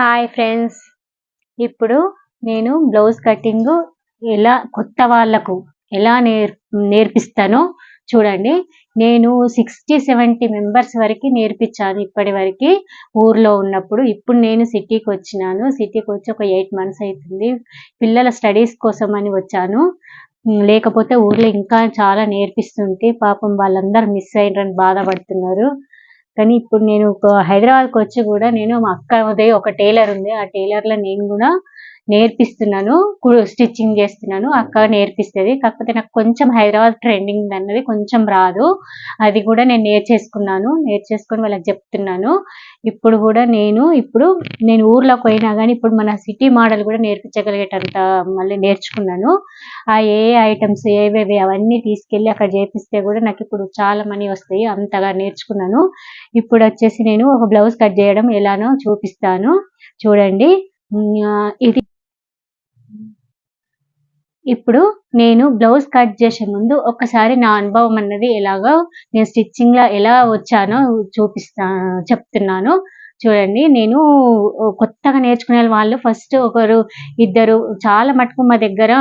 Hi friends ఇప్పుడు నేను blouse cutting ఎలా కొత్త వాళ్ళకు ఎలా నేర్ నేర్పిస్తానో చూడండి. నేను సిక్స్టీ సెవెంటీ మెంబర్స్ వరకు నేర్పించాను ఇప్పటి వరకు ఊర్లో ఉన్నప్పుడు. ఇప్పుడు నేను సిటీకి వచ్చినాను. సిటీకి వచ్చి ఒక ఎయిట్ మంత్స్ అవుతుంది పిల్లల స్టడీస్ కోసం అని వచ్చాను. లేకపోతే ఊర్లో ఇంకా చాలా నేర్పిస్తుంటే పాపం వాళ్ళందరూ మిస్ అయ్యారని బాధపడుతున్నారు. కానీ ఇప్పుడు నేను హైదరాబాద్కి వచ్చి కూడా నేను మా అక్క ఒక టైలర్ ఉంది. ఆ టైలర్లో నేను కూడా నేర్పిస్తున్నాను స్టిచ్చింగ్ చేస్తున్నాను అక్క నేర్పిస్తుంది. కాకపోతే నాకు కొంచెం హైదరాబాద్ ట్రెండింగ్ అన్నది కొంచెం రాదు. అది కూడా నేను నేర్చేసుకున్నాను. నేర్చేసుకొని వాళ్ళకి చెప్తున్నాను. ఇప్పుడు కూడా నేను ఇప్పుడు నేను ఊర్లోకి పోయినా కానీ ఇప్పుడు మన సిటీ మోడల్ కూడా నేర్పించగలిగేటంత మళ్ళీ నేర్చుకున్నాను. ఆ ఏ ఐటమ్స్ ఏవేవి అవన్నీ తీసుకెళ్ళి అక్కడ చేపిస్తే కూడా నాకు ఇప్పుడు చాలా మనీ వస్తాయి. అంతగా నేర్చుకున్నాను. ఇప్పుడు వచ్చేసి నేను ఒక బ్లౌజ్ కట్ చేయడం ఎలానో చూపిస్తాను. చూడండి. ఇది ఇప్పుడు నేను బ్లౌజ్ కట్ చేసే ముందు ఒకసారి నా అనుభవం అన్నది ఎలాగో నేను స్టిచ్చింగ్లో ఎలా వచ్చానో చూపిస్తా చెప్తున్నాను. చూడండి నేను కొత్తగా నేర్చుకునే వాళ్ళు ఫస్ట్ ఒకరు ఇద్దరు చాలా మటుకు మా దగ్గర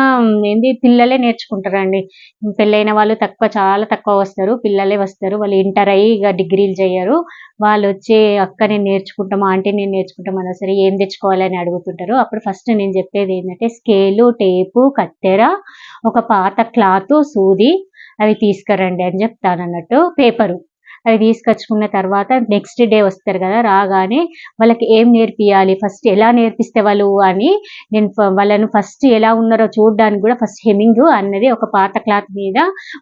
ఏంది పిల్లలే నేర్చుకుంటారండి. పెళ్ళైన వాళ్ళు తక్కువ చాలా తక్కువ వస్తారు. పిల్లలే వస్తారు వాళ్ళు ఇంటర్ అయ్యి ఇక డిగ్రీలు చేయరు. వాళ్ళు వచ్చి అక్క నేను నేర్చుకుంటాం ఆంటీ నేను నేర్చుకుంటాం సరే ఏం తెచ్చుకోవాలని అడుగుతుంటారు. అప్పుడు ఫస్ట్ నేను చెప్పేది ఏంటంటే స్కేలు టేపు కత్తెర ఒక పాత క్లాత్ సూది అవి తీసుకురండి అని చెప్తాను అన్నట్టు పేపరు. అవి తీసుకొచ్చుకున్న తర్వాత నెక్స్ట్ డే వస్తారు కదా రాగానే వాళ్ళకి ఏం నేర్పియాలి? ఫస్ట్ ఎలా నేర్పిస్తే వాళ్ళు అని నేను వాళ్ళను ఫస్ట్ ఎలా ఉన్నారో చూడడానికి కూడా ఫస్ట్ హెమింగ్ అన్నది ఒక పాత క్లాత్ మీద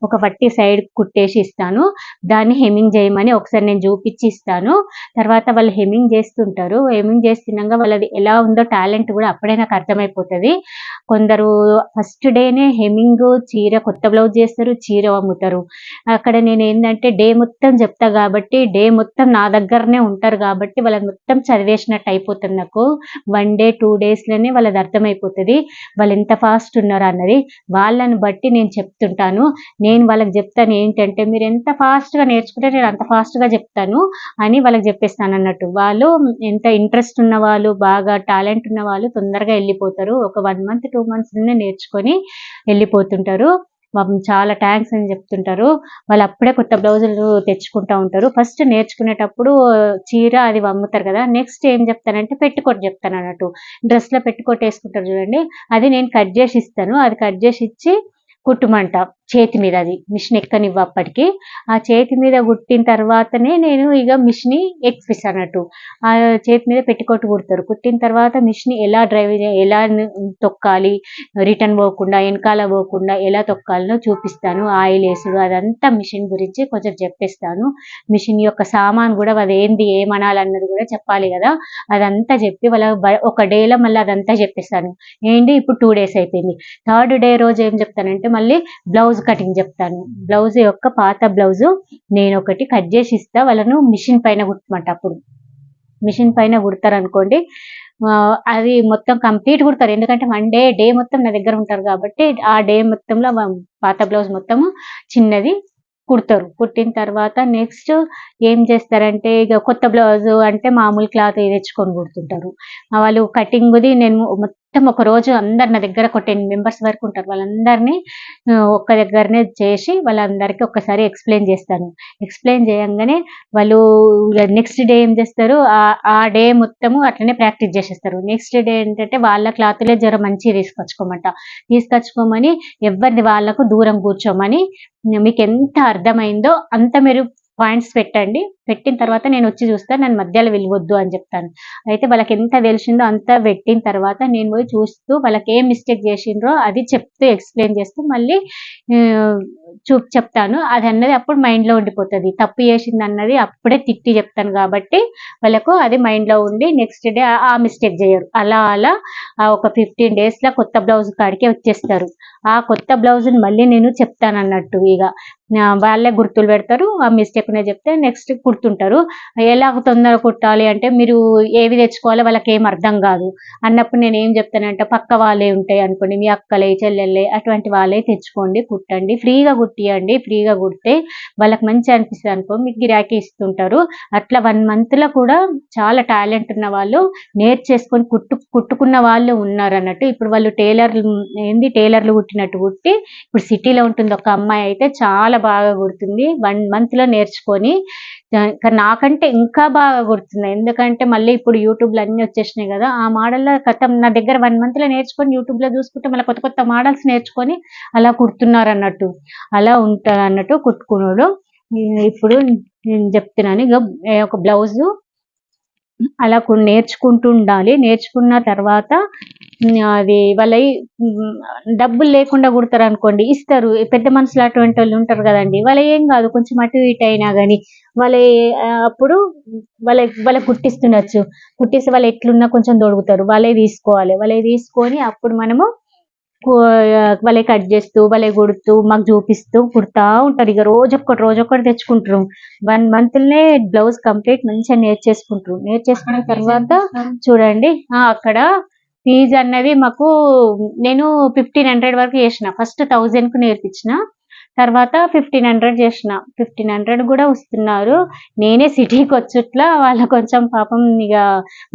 ఒక పట్టి సైడ్ కుట్టేసి ఇస్తాను. దాన్ని హెమింగ్ చేయమని ఒకసారి నేను చూపించి ఇస్తాను. తర్వాత వాళ్ళు హెమింగ్ చేస్తుంటారు. హెమింగ్ చేస్తున్నాక వాళ్ళది ఎలా ఉందో టాలెంట్ కూడా అప్పుడే నాకు అర్థమైపోతుంది. కొందరు ఫస్ట్ డేనే హెమింగ్ చీర కొత్త బ్లౌజ్ చేస్తారు చీర అమ్ముతారు. అక్కడ నేను ఏంటంటే డే మొత్తం చెప్తా కాబట్టి డే మొత్తం నా దగ్గరనే ఉంటారు కాబట్టి వాళ్ళని మొత్తం చదివేసినట్టు అయిపోతుంది నాకు. వన్ డే టూ డేస్లోనే వాళ్ళది అర్థమైపోతుంది. వాళ్ళు ఎంత ఫాస్ట్ ఉన్నారు అన్నది వాళ్ళని బట్టి నేను చెప్తుంటాను. నేను వాళ్ళకి చెప్తాను ఏంటంటే మీరు ఎంత ఫాస్ట్గా నేర్చుకుంటే నేను అంత ఫాస్ట్గా చెప్తాను అని వాళ్ళకి చెప్పేస్తాను అన్నట్టు. వాళ్ళు ఎంత ఇంట్రెస్ట్ ఉన్న వాళ్ళు బాగా టాలెంట్ ఉన్న వాళ్ళు తొందరగా వెళ్ళిపోతారు. ఒక వన్ మంత్ టూ మంత్స్ నేర్చుకొని వెళ్ళిపోతుంటారు. చాలా థ్యాంక్స్ అని చెప్తుంటారు. వాళ్ళు అప్పుడే కొత్త బ్లౌజులు తెచ్చుకుంటూ ఉంటారు. ఫస్ట్ నేర్చుకునేటప్పుడు చీర అది అమ్ముతారు కదా నెక్స్ట్ ఏం చెప్తానంటే పెట్టుకోటి చెప్తాను అన్నట్టు. డ్రెస్లో పెట్టుకోటి వేసుకుంటారు చూడండి. అది నేను కట్ చేసి ఇస్తాను. అది కట్ చేసి ఇచ్చి కుట్టుమంట చేతి మీద అది. మిషన్ ఎక్కనివ్వ అప్పటికి. ఆ చేతి మీద కుట్టిన తర్వాతనే నేను ఇక మిషన్ ఎక్స్పిస్ అన్నట్టు. ఆ చేతి మీద పెట్టుకొట్టు కుడతారు. కుట్టిన తర్వాత మిషన్ ఎలా డ్రైవ్ ఎలా తొక్కాలి రిటర్న్ పోకుండా వెనకాల పోకుండా ఎలా తొక్కాలనో చూపిస్తాను. ఆయిల్ వేసుడు అదంతా మిషన్ గురించి కొంచెం చెప్పిస్తాను. మిషన్ యొక్క సామాన్ కూడా అది ఏంది ఏమనాలన్నది కూడా చెప్పాలి కదా. అదంతా చెప్పి వాళ్ళ ఒక డేలో మళ్ళీ అదంతా చెప్పిస్తాను. ఏంటి ఇప్పుడు టూ డేస్ అయిపోయింది. థర్డ్ డే రోజు ఏం చెప్తానంటే మళ్ళీ బ్లౌజ్ కటింగ్ చెప్తాను. బ్లౌజ్ యొక్క పాత బ్లౌజ్ నేను ఒకటి కట్ చేసి ఇస్తా. వాళ్ళను మిషన్ పైన కుట్టమంట అప్పుడు. మిషన్ పైన కుడతారనుకోండి అది మొత్తం కంప్లీట్ కుడతారు. ఎందుకంటే వన్ డే డే మొత్తం నా దగ్గర ఉంటారు కాబట్టి ఆ డే మొత్తంలో పాత బ్లౌజ్ మొత్తము చిన్నది కుడతారు. కుట్టిన తర్వాత నెక్స్ట్ ఏం చేస్తారంటే ఇక కొత్త బ్లౌజ్ అంటే మామూలు క్లాత్ తెచ్చుకొని కుడుతుంటారు. వాళ్ళు కటింగ్ది నేను మొత్తం ఒక రోజు అందరు నా దగ్గర ఒక టెన్ మెంబర్స్ వరకు ఉంటారు. వాళ్ళందరినీ ఒక్క దగ్గరనే చేసి వాళ్ళందరికీ ఒక్కసారి ఎక్స్ప్లెయిన్ చేస్తాను. ఎక్స్ప్లెయిన్ చేయంగానే వాళ్ళు నెక్స్ట్ డే ఏం చేస్తారు? ఆ డే మొత్తము అట్లనే ప్రాక్టీస్ చేసేస్తారు. నెక్స్ట్ డే ఏంటంటే వాళ్ళ క్లాత్లే జ్వరం మంచిగా తీసుకొచ్చుకోమంట. తీసుకొచ్చుకోమని ఎవరిది వాళ్ళకు దూరం కూర్చోమని మీకు ఎంత అర్థమైందో అంత మీరు పాయింట్స్ పెట్టండి. పెట్టిన తర్వాత నేను వచ్చి చూస్తాను నన్ను మధ్యలో వెళ్ళవద్దు అని చెప్తాను. అయితే వాళ్ళకి ఎంత తెలిసిందో అంత పెట్టిన తర్వాత నేను పోయి చూస్తూ వాళ్ళకి ఏం మిస్టేక్ చేసిండ్రో అది చెప్తూ ఎక్స్ప్లెయిన్ చేస్తూ మళ్ళీ చూ చెప్తాను. అది అన్నది అప్పుడు మైండ్లో ఉండిపోతుంది. తప్పు చేసింది అన్నది అప్పుడే తిట్టి చెప్తాను కాబట్టి వాళ్ళకు అది మైండ్లో ఉండి నెక్స్ట్ డే ఆ మిస్టేక్ చేయరు. అలా అలా ఒక ఫిఫ్టీన్ డేస్లో కొత్త బ్లౌజ్ కాడికే వచ్చేస్తారు. ఆ కొత్త బ్లౌజ్ని మళ్ళీ నేను చెప్తాను అన్నట్టు ఇక వాళ్ళే గుర్తులు పెడతారు ఆ మిస్టేక్ చెప్తే నెక్స్ట్ కుడుతుంటారు ఎలా తొందర కుట్టాలి అంటే మీరు ఏవి తెచ్చుకోవాలో వాళ్ళకి ఏం అర్థం కాదు. అన్నప్పుడు నేను ఏం చెప్తానంటే పక్క వాళ్ళే ఉంటాయి అనుకోండి మీ అక్కలే చెల్లెళ్ళే అటువంటి వాళ్ళే తెచ్చుకోండి కుట్టండి. ఫ్రీగా కుట్టియండి ఫ్రీగా కుడితే వాళ్ళకి మంచి అనిపిస్తుంది అనుకో మీకు గిరాకీ ఇస్తుంటారు. అట్లా వన్ మంత్లో కూడా చాలా టాలెంట్ ఉన్న వాళ్ళు నేర్చేసుకొని కుట్టు కుట్టుకున్న వాళ్ళు ఉన్నారు అన్నట్టు ఇప్పుడు వాళ్ళు టైలర్లు ఏంది టైలర్లు కుట్టినట్టు కుట్టి ఇప్పుడు సిటీలో ఉంటుంది ఒక అమ్మాయి అయితే చాలా బాగా కుడుతుంది. వన్ మంత్లో నేర్చుకొని నాకంటే ఇంకా బాగా గుర్తున్నాయి. ఎందుకంటే మళ్ళీ ఇప్పుడు యూట్యూబ్లో అన్ని వచ్చేసినాయి కదా ఆ మోడల్లో కథం నా దగ్గర వన్ మంత్లో నేర్చుకొని యూట్యూబ్లో చూసుకుంటే మళ్ళీ కొత్త కొత్త మోడల్స్ నేర్చుకొని అలా కుడుతున్నారు అన్నట్టు అలా ఉంటారు అన్నట్టు కుట్టుకున్నాడు ఇప్పుడు నేను చెప్తున్నాను ఇక ఒక బ్లౌజు అలా నేర్చుకుంటూ ఉండాలి. నేర్చుకున్న తర్వాత అది వాళ్ళ డబ్బులు లేకుండా కుడతారు అనుకోండి ఇస్తారు పెద్ద మనుషులు అటువంటి వాళ్ళు ఉంటారు కదండి. వాళ్ళ ఏం కాదు కొంచెం అటు ఇటు అయినా కానీ వాళ్ళ అప్పుడు వాళ్ళ వాళ్ళ కుట్టిస్తుండొచ్చు. కుట్టిస్తే వాళ్ళు ఎట్లున్నా కొంచెం దొడుగుతారు వాళ్ళే తీసుకోవాలి. వాళ్ళే తీసుకొని అప్పుడు మనము వాళ్ళే కట్ చేస్తూ వాళ్ళే కుడుతూ మాకు చూపిస్తూ కుడతా ఉంటారు. ఇక రోజొక్కటి రోజొక్కటి తెచ్చుకుంటారు. వన్ మంత్లనే బ్లౌజ్ కంప్లీట్ మంచిగా నేర్చేసుకుంటారు. నేర్చేసుకున్న తర్వాత చూడండి అక్కడ ఫీజు అన్నది మాకు నేను ఫిఫ్టీన్ హండ్రెడ్ వరకు చేసిన. ఫస్ట్ థౌజండ్కు నేర్పించిన. తర్వాత ఫిఫ్టీన్ హండ్రెడ్ చేసిన. ఫిఫ్టీన్ హండ్రెడ్ కూడా వస్తున్నారు. నేనే సిటీకి వచ్చుట్లా వాళ్ళ కొంచెం పాపం ఇక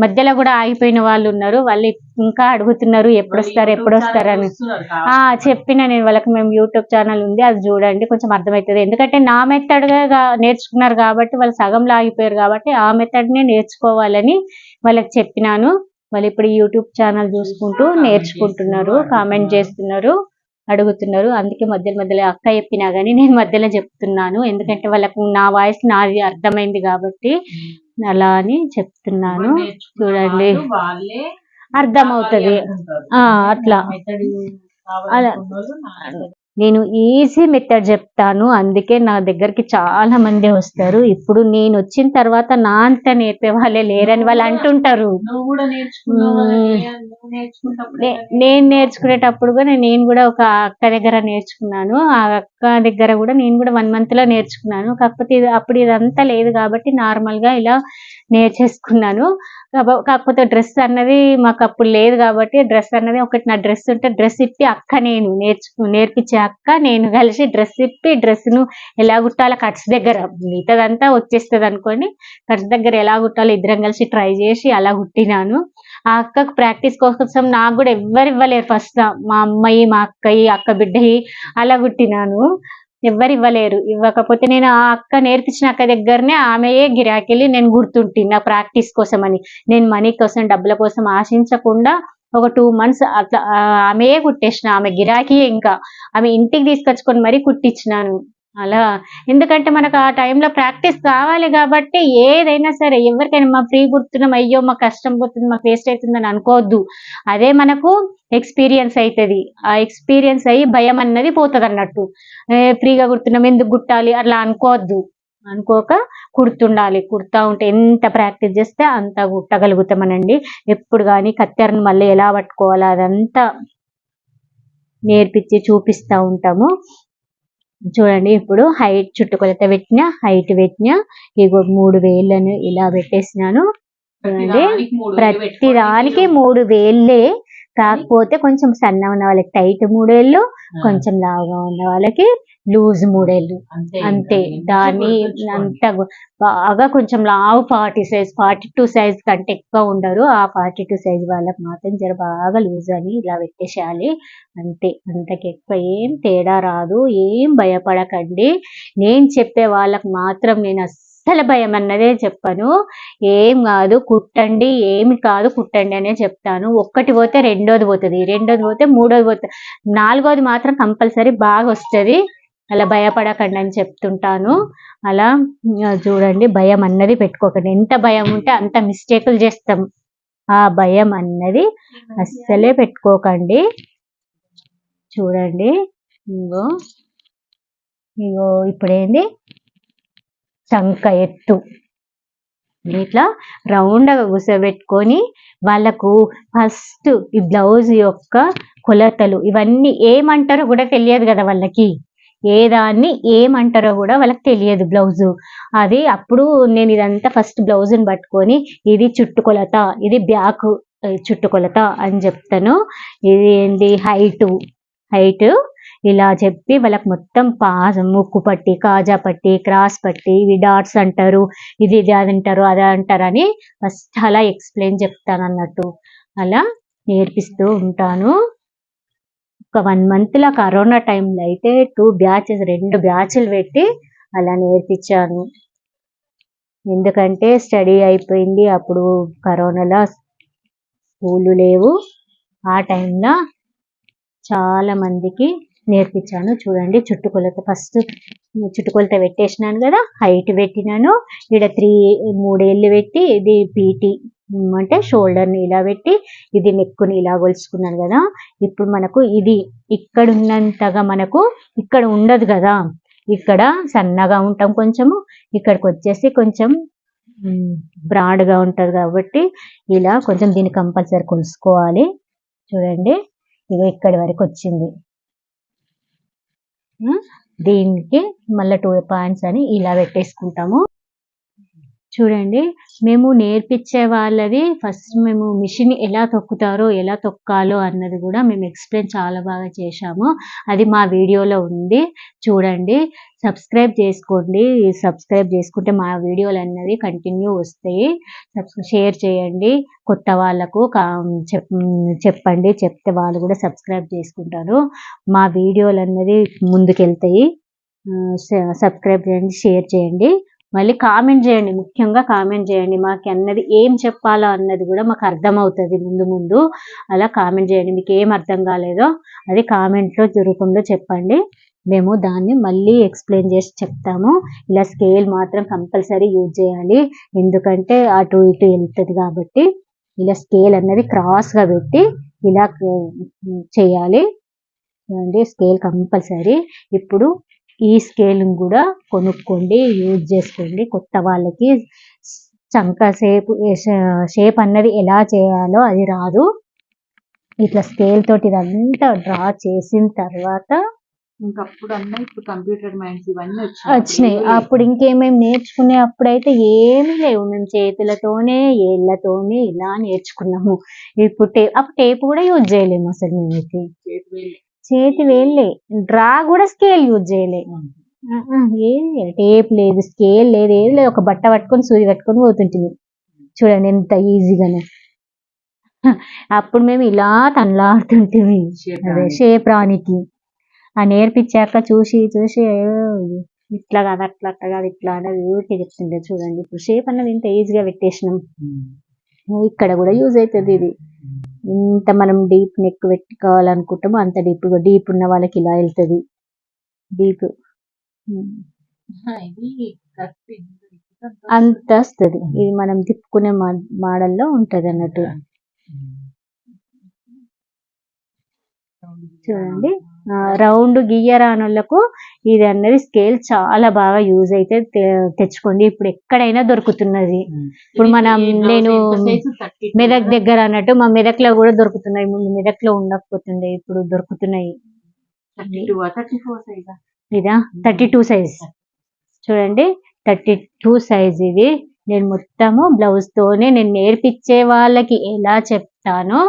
మధ్యలో కూడా ఆగిపోయిన వాళ్ళు ఉన్నారు. వాళ్ళు ఇంకా అడుగుతున్నారు ఎప్పుడు వస్తారు ఎప్పుడు వస్తారు అని ఆ చెప్పిన నేను వాళ్ళకి మేము యూట్యూబ్ ఛానల్ ఉంది. అది చూడండి కొంచెం అర్థమవుతుంది. ఎందుకంటే నా మెథడ్గా నేర్చుకున్నారు కాబట్టి వాళ్ళు సగంలో ఆగిపోయారు కాబట్టి ఆ మెథడ్ నే నేర్చుకోవాలని వాళ్ళకి చెప్పినాను. వాళ్ళు ఇప్పుడు యూట్యూబ్ ఛానల్ చూసుకుంటూ నేర్చుకుంటున్నారు కామెంట్ చేస్తున్నారు అడుగుతున్నారు. అందుకే మధ్య మధ్యలో అక్క చెప్పినా గానీ నేను మధ్యలో చెప్తున్నాను. ఎందుకంటే వాళ్ళకు నా వాయిస్ నాది అర్థమైంది కాబట్టి అలా అని చెప్తున్నాను. చూడండి. అర్థమవుతది. అట్లా. అలా. నేను ఈజీ మెథడ్ చెప్తాను. అందుకే నా దగ్గరికి చాలా మంది వస్తారు. ఇప్పుడు నేను వచ్చిన తర్వాత నా అంత నేర్పే వాళ్ళే లేరని వాళ్ళు అంటుంటారు. నేను నేర్చుకునేటప్పుడు కూడా నేను కూడా ఒక అక్క దగ్గర నేర్చుకున్నాను. ఆ అక్క దగ్గర కూడా నేను కూడా వన్ మంత్లో నేర్చుకున్నాను. కాకపోతే అప్పుడు ఇదంతా లేదు కాబట్టి నార్మల్గా ఇలా నేర్చేసుకున్నాను. కాకపోతే డ్రెస్ అన్నది మాకు అప్పుడు లేదు కాబట్టి డ్రెస్ అన్నది ఒకటి నా డ్రెస్ ఉంటే డ్రెస్ ఇప్పి అక్క నేను నేర్చుకు నేర్పించే అక్క నేను కలిసి డ్రెస్ ఇప్పి డ్రెస్ను ఎలా కుట్టాలో కట్స్ దగ్గర మిగతాదంతా వచ్చేస్తుంది అనుకోండి కట్స్ దగ్గర ఎలా కుట్టాలో ఇద్దరం కలిసి ట్రై చేసి అలా కుట్టినాను. ఆ అక్కకు ప్రాక్టీస్ కోసం నాకు కూడా ఎవ్వరు ఇవ్వలేరు ఫస్ట్ మా అమ్మాయి మా అక్కయి అక్క బిడ్డయి అలా కుట్టినాను. ఎవ్వరు ఇవ్వలేరు ఇవ్వకపోతే నేను ఆ అక్క నేర్పించిన అక్క దగ్గరనే ఆమెయే గిరాకెళ్ళి నేను గుర్తుంటి నా ప్రాక్టీస్ కోసం అని నేను మనీ కోసం డబ్బుల కోసం ఆశించకుండా ఒక టూ మంత్స్ అట్లా ఆమెయే కుట్టేసిన. ఆమె గిరాకీ ఇంకా. ఆమె ఇంటికి తీసుకొచ్చుకొని మరీ కుట్టించినాను. అలా. ఎందుకంటే మనకు ఆ టైంలో ప్రాక్టీస్ కావాలి కాబట్టి ఏదైనా సరే ఎవరికైనా మా ఫ్రీ గుర్తున్నాం అయ్యో మా కష్టం పోతుంది మాకు వేస్ట్ అవుతుందని అనుకోవద్దు. అదే మనకు ఎక్స్పీరియన్స్ అవుతుంది ఆ ఎక్స్పీరియన్స్ అయ్యి భయం అన్నది పోతుంది అన్నట్టు. ఫ్రీగా కుడుతున్నాం ఎందుకు కుట్టాలి అట్లా అనుకోవద్దు. అనుకోక కుడుతుండాలి కుడతా ఉంటే ఎంత ప్రాక్టీస్ చేస్తే అంత కుట్టగలుగుతామనండి ఎప్పుడు కానీ కత్తెరను మళ్ళీ ఎలా పట్టుకోవాలో అదంతా నేర్పించి చూపిస్తూ ఉంటాము. చూడండి ఇప్పుడు హైట్ చుట్టుకొలత పెట్టిన హైట్ పెట్టిన ఇగో మూడు వేళ్ళను ఇలా పెట్టేసినాను. చూడండి ప్రతి. దానికి మూడు వేళ్ళే కాకపోతే కొంచెం సన్న ఉన్న వాళ్ళకి టైట్ మూడేళ్ళు కొంచెం లావుగా ఉన్న వాళ్ళకి లూజ్ మూడేళ్ళు. అంతే దాన్ని. అంత బాగా కొంచెం లావు forty size forty two size కంటే ఎక్కువ ఉండరు. ఆ ఫార్టీ టూ సైజ్ వాళ్ళకి మాత్రం జర బాగా లూజ్ అని ఇలా పెట్టేసేయాలి. అంతే. అంతకి ఎక్కువ ఏం తేడా రాదు. ఏం భయపడకండి. నేను చెప్పే వాళ్ళకి మాత్రం నేను అస్సలు భయం అన్నదే చెప్పను. ఏం కాదు కుట్టండి ఏమి కాదు కుట్టండి అనే చెప్తాను. ఒక్కటి పోతే రెండోది పోతుంది. రెండోది పోతే మూడోది పోతుంది నాలుగోది మాత్రం కంపల్సరీ బాగా వస్తుంది. అలా భయపడకండి అని చెప్తుంటాను. అలా చూడండి భయం అన్నది పెట్టుకోకండి. ఎంత భయం ఉంటే అంత మిస్టేకులు చేస్తాం. ఆ భయం అన్నది అస్సలే పెట్టుకోకండి. చూడండి. ఇగో ఇగో ఇప్పుడేంది? చంక ఎత్తు. ఇట్లా రౌండ్గా కూర్చోబెట్టుకొని వాళ్ళకు ఫస్ట్ ఈ బ్లౌజ్ యొక్క కొలతలు ఇవన్నీ ఏమంటారో కూడా తెలియదు కదా వాళ్ళకి. ఏ దాన్ని ఏమంటారో కూడా వాళ్ళకి తెలియదు బ్లౌజు. అది అప్పుడు నేను ఇదంతా ఫస్ట్ బ్లౌజ్ని పట్టుకొని ఇది చుట్టుకొలత ఇది బ్యాక్ చుట్టుకొలత అని చెప్తాను. ఇది ఏంటి? హైటు. హైట్ ఇలా చెప్పి వాళ్ళకి మొత్తం పాస్ ముక్కు పట్టి కాజా పట్టి క్రాస్ పట్టి ఇవి డాట్స్ అంటారు ఇది ఇది అది అంటారు అది అంటారు అని ఫస్ట్ అలా ఎక్స్ప్లెయిన్ చెప్తాను అన్నట్టు. అలా నేర్పిస్తూ ఉంటాను. ఒక వన్ మంత్లో కరోనా టైంలో అయితే టూ బ్యాచెస్ రెండు బ్యాచ్లు పెట్టి అలా నేర్పించాను. ఎందుకంటే స్టడీ అయిపోయింది అప్పుడు కరోనాలో స్కూల్ లేవు. ఆ టైంలో చాలా మందికి నేర్పించాను. చూడండి చుట్టుకొలత ఫస్ట్ చుట్టుకొలత పెట్టేసినాను కదా హైట్ పెట్టినాను. ఇక్కడ త్రీ మూడేళ్ళు పెట్టి ఇది పీటీ అంటే షోల్డర్ని ఇలా పెట్టి ఇది నెక్కుని ఇలా కొలుచుకున్నాను కదా. ఇప్పుడు మనకు ఇది ఇక్కడ ఉన్నంతగా మనకు ఇక్కడ ఉండదు కదా. ఇక్కడ సన్నగా ఉంటాం కొంచెము ఇక్కడికి వచ్చేసి కొంచెం బ్రాడ్గా ఉంటుంది కాబట్టి ఇలా కొంచెం దీన్ని కంపల్సరీ కొలుసుకోవాలి. చూడండి ఇక ఇక్కడి వరకు వచ్చింది. దీనికి మళ్ళీ టూ పాయింట్స్ అని ఇలా పెట్టేసుకుంటాము. చూడండి మేము నేర్పించే వాళ్ళది ఫస్ట్ మేము మిషన్ ఎలా తొక్కుతారో ఎలా తొక్కాలో అన్నది కూడా మేము ఎక్స్ప్లెయిన్ చాలా బాగా చేశాము. అది మా వీడియోలో ఉంది. చూడండి సబ్స్క్రైబ్ చేసుకోండి. సబ్స్క్రైబ్ చేసుకుంటే మా వీడియోలు అన్నవి కంటిన్యూ వస్తాయి. షేర్ చేయండి. కొత్త వాళ్ళకు కా- చెప్ చెప్పండి. చెప్తే వాళ్ళు కూడా సబ్స్క్రైబ్ చేసుకుంటారు. మా వీడియోలు అన్నది ముందుకెళ్తాయి. సబ్స్క్రైబ్ చేయండి షేర్ చేయండి. మళ్ళీ కామెంట్ చేయండి ముఖ్యంగా కామెంట్ చేయండి. మాకు అన్నది ఏం చెప్పాలో అన్నది కూడా మాకు అర్థమవుతుంది ముందు ముందు. అలా కామెంట్ చేయండి మీకు ఏం అర్థం కాలేదో అది కామెంట్లో రూపంలో చెప్పండి. మేము దాన్ని మళ్ళీ ఎక్స్ప్లెయిన్ చేసి చెప్తాము. ఇలా స్కేల్ మాత్రం కంపల్సరీ యూజ్ చేయాలి. ఎందుకంటే అటు ఇటు వెళ్తుంది కాబట్టి ఇలా స్కేల్ అన్నది క్రాస్గా పెట్టి ఇలా చేయాలి. చూడండి స్కేల్ కంపల్సరీ ఇప్పుడు ఈ స్కేల్ కూడా కొనుక్కోండి యూజ్ చేసుకోండి. కొత్త వాళ్ళకి చంక షేప్ షేప్ అన్నది ఎలా చేయాలో అది రాదు. ఇట్లా స్కేల్ తోటి ఇదంతా డ్రా చేసిన తర్వాత ఇంకప్పుడు అన్న ఇప్పుడు కంప్యూటర్ మైండ్స్ ఇవన్నీ వచ్చినాయి. అప్పుడు ఇంకేమేమి నేర్చుకునే అప్పుడైతే ఏమీ లేవు. మేము చేతులతోనే ఏళ్ళతోనే ఇలా నేర్చుకున్నాము. ఇప్పుడు టే అప్పుడు టేప్ కూడా యూజ్ చేయలేము అసలు మేమైతే. చేతి వేళ్ళే డ్రా కూడా స్కేల్ యూజ్ చేయలే. ఆహా, ఏం లేదు. టేప్ లేదు స్కేల్ లేదు ఏది లేదు. ఒక బట్ట పట్టుకొని సూది కట్టుకొని పోతుంటుంది చూడండి ఎంత ఈజీగానే. అప్పుడు మేము ఇలా తనలాడుతుంటిమి షేప్ అదే. షేప్ రానికి ఆ నేర్పించాక చూసి చూసి "అయ్యో, ఇట్లా కాదు అట్లా అట్లా కాదు ఇట్లా అనేది ఊరికే చెప్తుండే. చూడండి ఇప్పుడు షేప్ అన్నది ఇంత ఈజీగా పెట్టేసినాం. ఇక్కడ కూడా యూజ్ అవుతుంది ఇది. ఇంత మనం డీప్ నెక్ పెట్టుకోవాలనుకుంటామో అంత డీప్ డీప్ ఉన్న వాళ్ళకి ఇలా వెళ్తుంది. డీప్. అంత వస్తుంది. ఇది మనం తిప్పుకునే మోడల్లో ఉంటది అన్నట్టు. చూడండి. రౌండ్ గీయరానులకు ఇది అన్నది స్కేల్ చాలా బాగా యూజ్ అయితే తెచ్చుకోండి. ఇప్పుడు ఎక్కడైనా దొరుకుతున్నది. ఇప్పుడు మనం నేను ఎంత సైజు? 32 మెదక్ దగ్గర అన్నట్టు మా మెదక్లో కూడా దొరుకుతున్నాయి. ముందు మెదక్లో ఉండకపోతుండే ఇప్పుడు దొరుకుతున్నాయి. 32 ఆ, 34 సైజా? ఇదా? థర్టీ టూ సైజ్ చూడండి థర్టీ టూ సైజ్ ఇది. నేను మొత్తము బ్లౌజ్తోనే నేను నేర్పించే వాళ్ళకి ఎలా చెప్తానో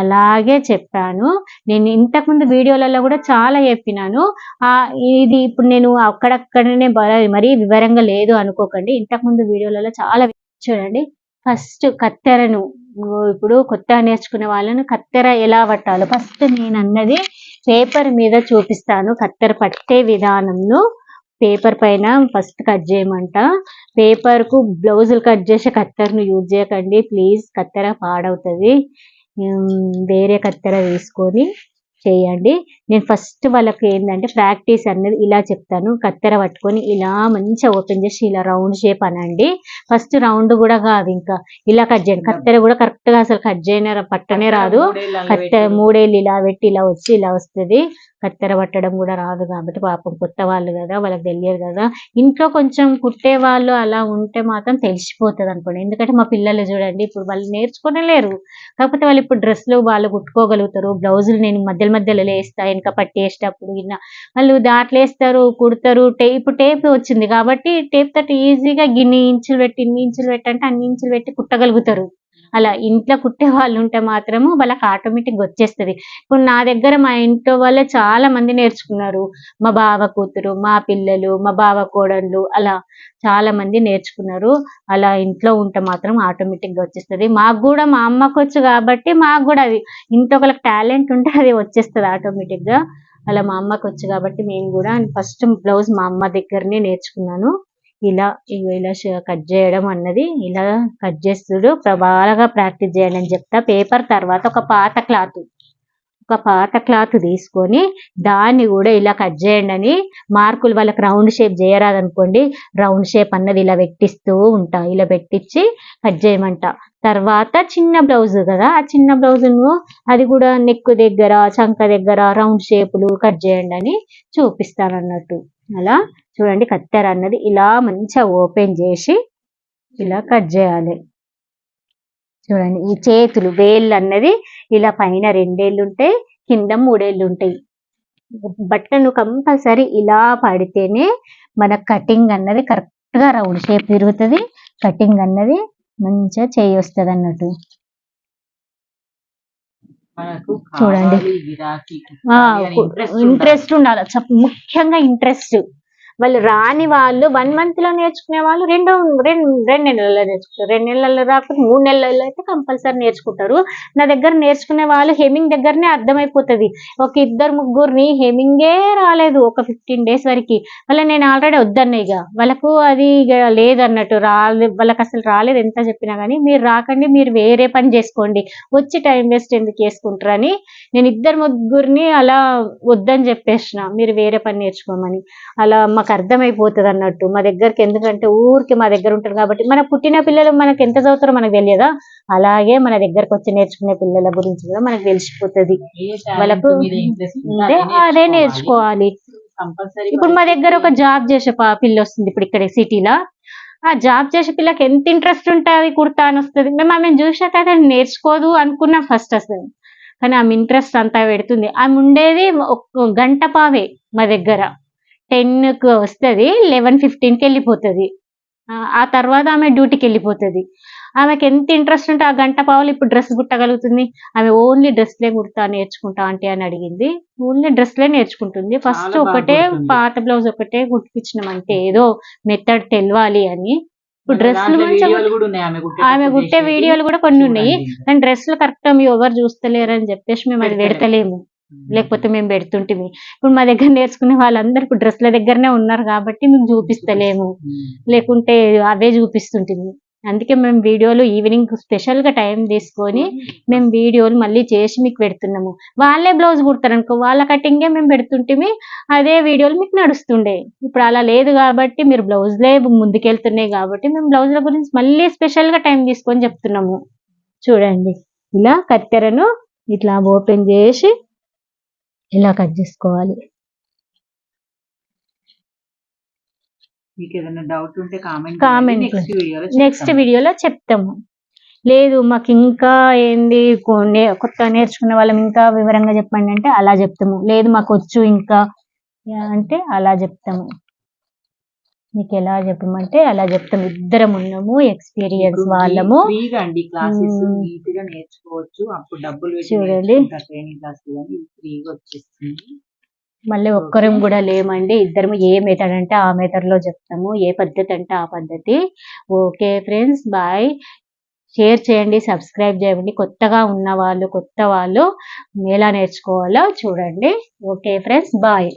అలాగే చెప్పాను. నేను ఇంతకుముందు వీడియోలలో కూడా చాలా చెప్పినాను. ఇది ఇప్పుడు నేను అక్కడక్కడనే మరీ వివరంగా లేదు అనుకోకండి. ఇంతకుముందు వీడియోలలో చాలా చూడండి. ఫస్ట్ కత్తెరను ఇప్పుడు కొత్త నేర్చుకునే వాళ్ళను కత్తెర ఎలా పట్టాలో. ఫస్ట్ నేను అన్నది పేపర్ మీద చూపిస్తాను కత్తెర పట్టే విధానంను పేపర్ పైన ఫస్ట్ కట్ చేయమంట. పేపర్కు బ్లౌజులు కట్ చేసే కత్తెరను యూజ్ చేయకండి. ప్లీజ్ కత్తెర పాడవుతుంది. వేరే కత్తెర తీసుకొని చేయండి. నేను ఫస్ట్ వాళ్ళకి ఏంటంటే ప్రాక్టీస్ అనేది ఇలా చెప్తాను. కత్తెర పట్టుకొని ఇలా మంచిగా ఓపెన్ చేసి ఇలా రౌండ్ షేప్ అనండి. ఫస్ట్ రౌండ్ కూడా కాదు ఇంకా. ఇలా కట్ చేయండి. కత్తెర కూడా కరెక్ట్గా అసలు కట్ చేయనే పట్టనే రాదు. కత్తెర. మూడేళ్ళు ఇలా పెట్టి ఇలా వచ్చి ఇలా వస్తది. కత్తెర పట్టడం కూడా రాదు కాబట్టి పాపం కొత్త వాళ్ళు కదా వాళ్ళకి తెలియదు కదా. ఇంట్లో కొంచెం కుట్టే వాళ్ళు అలా ఉంటే మాత్రం తెలిసిపోతుంది అనుకోండి. ఎందుకంటే మా పిల్లలు చూడండి ఇప్పుడు వాళ్ళు నేర్చుకొనలేరు. కాకపోతే వాళ్ళు ఇప్పుడు డ్రెస్లు వాళ్ళు కుట్టుకోగలుగుతారు బ్లౌజులు నేను మధ్యలో మధ్యలో వేస్తా వెనక పట్టేసేటప్పుడు ఇన్న వాళ్ళు దాట్లేస్తారు కుడతారు టే ఇప్పుడు టేప్ వచ్చింది కాబట్టి టేప్ తోటి ఈజీగా గిన్ని ఇంచులు పెట్టి ఇన్ని ఇంచులు పెట్టి అంటే అన్ని ఇంచులు పెట్టి కుట్టగలుగుతారు. అలా ఇంట్లో కుట్టే వాళ్ళు ఉంటే మాత్రము వాళ్ళకి ఆటోమేటిక్గా వచ్చేస్తుంది. ఇప్పుడు నా దగ్గర మా ఇంట్లో వాళ్ళే చాలా మంది నేర్చుకున్నారు. మా బావ కూతురు మా పిల్లలు మా బావ కోడళ్ళు అలా చాలా మంది నేర్చుకున్నారు. అలా ఇంట్లో ఉంటే మాత్రం ఆటోమేటిక్గా వచ్చేస్తుంది. మాకు కూడా మా అమ్మకు వచ్చు కాబట్టి మాకు కూడా అది ఇంట్లో ఒకళ్ళకి టాలెంట్ ఉంటే అది వచ్చేస్తుంది ఆటోమేటిక్గా అలా మా అమ్మకు వచ్చు కాబట్టి మేము కూడా ఫస్ట్ బ్లౌజ్ మా అమ్మ దగ్గరనే నేర్చుకున్నాను. ఇలా ఇలా కట్ చేయడం అన్నది ఇలా కట్ చేస్తుడు. బాగా ప్రాక్టీస్ చేయండి అని చెప్తా. పేపర్ తర్వాత ఒక పాత క్లాత్. ఒక పాత క్లాత్ తీసుకొని దాన్ని కూడా ఇలా కట్ చేయండి అని మార్కులు వాళ్ళకి రౌండ్ షేప్ చేయరాదనుకోండి రౌండ్ షేప్ అన్నది ఇలా పెట్టిస్తూ ఉంటా ఇలా పెట్టించి కట్ చేయమంట. తర్వాత చిన్న బ్లౌజ్ కదా ఆ చిన్న బ్లౌజ్ను అది కూడా నెక్ దగ్గర చంక దగ్గర రౌండ్ షేపులు కట్ చేయండి అని చూపిస్తాను అన్నట్టు అలా చూడండి కత్తెర అన్నది ఇలా మంచిగా ఓపెన్ చేసి ఇలా కట్ చేయాలి. చూడండి ఈ చేతులు వేళ్ళు అన్నది ఇలా పైన రెండేళ్ళు ఉంటాయి కింద మూడేళ్ళు ఉంటాయి బట్టను కంపల్సరీ ఇలా పడితేనే మన కటింగ్ అన్నది కరెక్ట్గా రౌండ్ షేప్ తిరుగుతుంది. కటింగ్ అన్నది మంచిగా చేయి వస్తుంది అన్నట్టు. చూడండి. ఇంట్రెస్ట్ ఉండాలి. ముఖ్యంగా ఇంట్రెస్ట్. వాళ్ళు రాని వాళ్ళు వన్ మంత్లో నేర్చుకునే వాళ్ళు రెండు రెండు రెండు నెలల్లో నేర్చుకుంటారు. రెండు నెలల్లో రాకపోతే మూడు నెలల్లో అయితే కంపల్సరీ నేర్చుకుంటారు. నా దగ్గర నేర్చుకునే వాళ్ళు హెమింగ్ దగ్గరనే అర్థమైపోతుంది. ఒక ఇద్దరు ముగ్గురిని హెమింగే రాలేదు ఒక ఫిఫ్టీన్ డేస్ వరకు. వాళ్ళ నేను ఆల్రెడీ వద్దన్న ఇక వాళ్ళకు అది ఇక లేదన్నట్టు రాలే వాళ్ళకి అసలు రాలేదు ఎంత చెప్పినా కానీ మీరు రాకండి మీరు వేరే పని చేసుకోండి. వచ్చి టైం వేస్ట్ ఎందుకు చేసుకుంటారని నేను ఇద్దరు ముగ్గురిని అలా వద్దని చెప్పేసిన. మీరు వేరే పని నేర్చుకోమని. అలా మాకు అర్థమైపోతుంది అన్నట్టు మా దగ్గరికి ఎందుకంటే ఊరికి మా దగ్గర ఉంటారు కాబట్టి మన పుట్టిన పిల్లలు మనకి ఎంత చదువుతారో మనకు తెలియదా? అలాగే మన దగ్గరకు వచ్చి నేర్చుకునే పిల్లల గురించి కూడా మనకు తెలిసిపోతుంది. వాళ్ళకు అదే నేర్చుకోవాలి. ఇప్పుడు మా దగ్గర ఒక జాబ్ చేసే పా- పిల్ల వస్తుంది ఇప్పుడు ఇక్కడ సిటీలో. ఆ జాబ్ చేసే పిల్లకి ఎంత ఇంట్రెస్ట్ ఉంటుంది కుర్తా అని వస్తుంది. మేము ఆమె చూసాక అయితే నేర్చుకోదు అనుకున్నాం ఫస్ట్ అసలు. కానీ ఆమె ఇంట్రెస్ట్ అంతా పెడుతుంది. ఆమె ఉండేది ఒక గంట పావే మా దగ్గర. టెన్కి వస్తుంది లెవెన్ ఫిఫ్టీన్కి వెళ్ళిపోతుంది. ఆ- తర్వాత ఆమె డ్యూటీకి వెళ్ళిపోతుంది. ఆమెకి ఎంత ఇంట్రెస్ట్ ఉంటే ఆ గంట పావులు ఇప్పుడు డ్రెస్ కుట్టగలుగుతుంది. ఆమె ఓన్లీ డ్రెస్లే కుడతా నేర్చుకుంటా ఆంటీ అని అడిగింది. ఓన్లీ డ్రెస్లే నేర్చుకుంటుంది. ఫస్ట్ ఒకటే. పాత బ్లౌజ్ ఒకటే కుట్టించినాం అంటే ఏదో మెథడ్ తెలియాలి అని. ఇప్పుడు డ్రెస్సులు ఆమె కుట్టే. వీడియోలు కూడా కొన్ని ఉన్నాయి. కానీ డ్రెస్సులు కరెక్ట్ మీ ఎవరు చూస్తలేరు అని చెప్పేసి మేము అది పెడతలేము. లేకపోతే మేము పెడుతుంటిమి. ఇప్పుడు మా దగ్గర నేర్చుకునే వాళ్ళందరూ ఇప్పుడు డ్రెస్ల దగ్గరనే ఉన్నారు కాబట్టి మేము చూపిస్తలేము. లేకుంటే అవే చూపిస్తుంటుంది అందుకే మేము వీడియోలు ఈవినింగ్ స్పెషల్గా టైం తీసుకొని మేము. వీడియోలు మళ్ళీ చేసి మీకు పెడుతున్నాము. వాళ్ళే బ్లౌజ్ కుడతారు అనుకో వాళ్ళ కటింగే మేము పెడుతుంటిమి. అదే వీడియోలు మీకు నడుస్తుండే. ఇప్పుడు అలా లేదు కాబట్టి మీరు బ్లౌజ్లే ముందుకెళ్తున్నాయి కాబట్టి మేము బ్లౌజ్ల గురించి మళ్ళీ స్పెషల్గా టైం తీసుకొని చెప్తున్నాము. చూడండి. ఇలా కత్తెరను ఇట్లా ఓపెన్ చేసి ఇలా కట్ చేసుకోవాలి? మీకు ఏదైనా డౌట్ ఉంటే కామెంట్ నెక్స్ట్ వీడియోలో నెక్స్ట్ వీడియోలో చెప్తాము. లేదు మాకు ఇంకా ఏంది కొత్త నేర్చుకునే వాళ్ళం ఇంకా వివరంగా చెప్పండి అంటే అలా చెప్తాము. లేదు మాకు వచ్చు ఇంకా అంటే అలా చెప్తాము. మీకు ఎలా చెప్పమంటే అలా చెప్తాము ఇద్దరం ఉన్నాము ఎక్స్పీరియన్స్ వాళ్ళము. ఫ్రీగా అండి క్లాసెస్ మ్మ్. నీట్గా నేర్చుకోవచ్చు. అప్పుడు డబ్బులు పెట్టి చూడండి. ట్రైనింగ్ క్లాస్ కానీ ఫ్రీగా వచ్చేస్తుంది. మళ్ళీ ఒక్కరం కూడా లేమండి. ఇద్దరం ఏ మెథడ్ అంటే ఆ మెథడ్లో చెప్తాము. ఏ పద్ధతి అంటే ఆ పద్ధతి. Okay friends bye. షేర్ చేయండి సబ్స్క్రైబ్ చేయండి. కొత్తగా ఉన్న వాళ్ళు కొత్త వాళ్ళు ఎలా నేర్చుకోవాలో చూడండి. Okay friends bye.